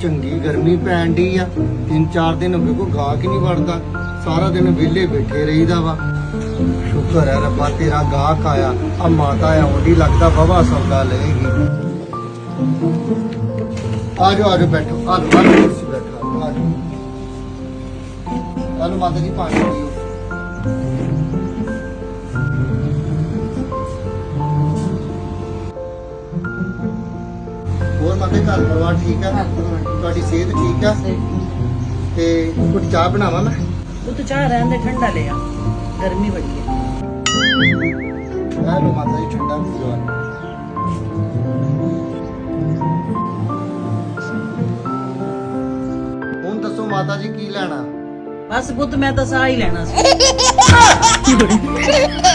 ਚੰਗੀ ਗਰਮੀ ਪੈਣ ਡਈ ਆ। ਤਿੰਨ ਚਾਰ ਦਿਨ ਹੋ ਗਏ ਕੋਈ ਗਾਹਕ ਹੀ ਨਹੀਂ ਵੜਦਾ। ਸਾਰਾ ਦਿਨ ਵਿਹਲੇ ਬੈਠੇ ਰਹੀਦਾ ਵਾ। ਸ਼ੁਕਰ ਹੈ ਰੱਬਾ, ਤੇਰਾ ਗਾਹਕ ਆਇਆ। ਆ ਮਾਤਾ ਆਉਂਦੀ ਲੱਗਦਾ ਬਵਾ ਸੌਦਾ ਲਏਗੀ ਆ ਜਾਓ ਆ ਜਾਓ ਬੈਠੋ। ਆ ਜਾਓ ਆ ਜਾਓ ਕੁਰਸੀ ਬੈਠੋ ਆ ਜਾਓ ਆਲੂ ਮਾਤਾ ਜੀ, ਪਾਣੀ ਪੀਓ। ਹੋਰ ਮਾਤਾ ਘਰ ਪਰਿਵਾਰ ਠੀਕ ਆ? ਤੁਹਾਡੀ ਸਿਹਤ ਠੀਕ ਆ? ਤੇ ਕੁਝ ਚਾਹ ਬਣਾਵਾਂ ਮੈਂ? ਉਹ ਤਾਂ ਚਾਹ ਰਹਿਣ ਦੇ ਠੰਡਾ ਲਿਆ ਗਰਮੀ ਬੜੀ ਹੈ ਆ। ਲੋ ਮਾਤਾ ਜੀ ਠੰਡਾ ਪੀਓ। ਹੁਣ ਦੱਸੋ ਮਾਤਾ ਜੀ ਕੀ ਲੈਣਾ? ਬਸ ਪੁੱਤ ਮੈਂ ਤਾਂ ਸਾਹ ਹੀ ਲੈਣਾ ਸੀ।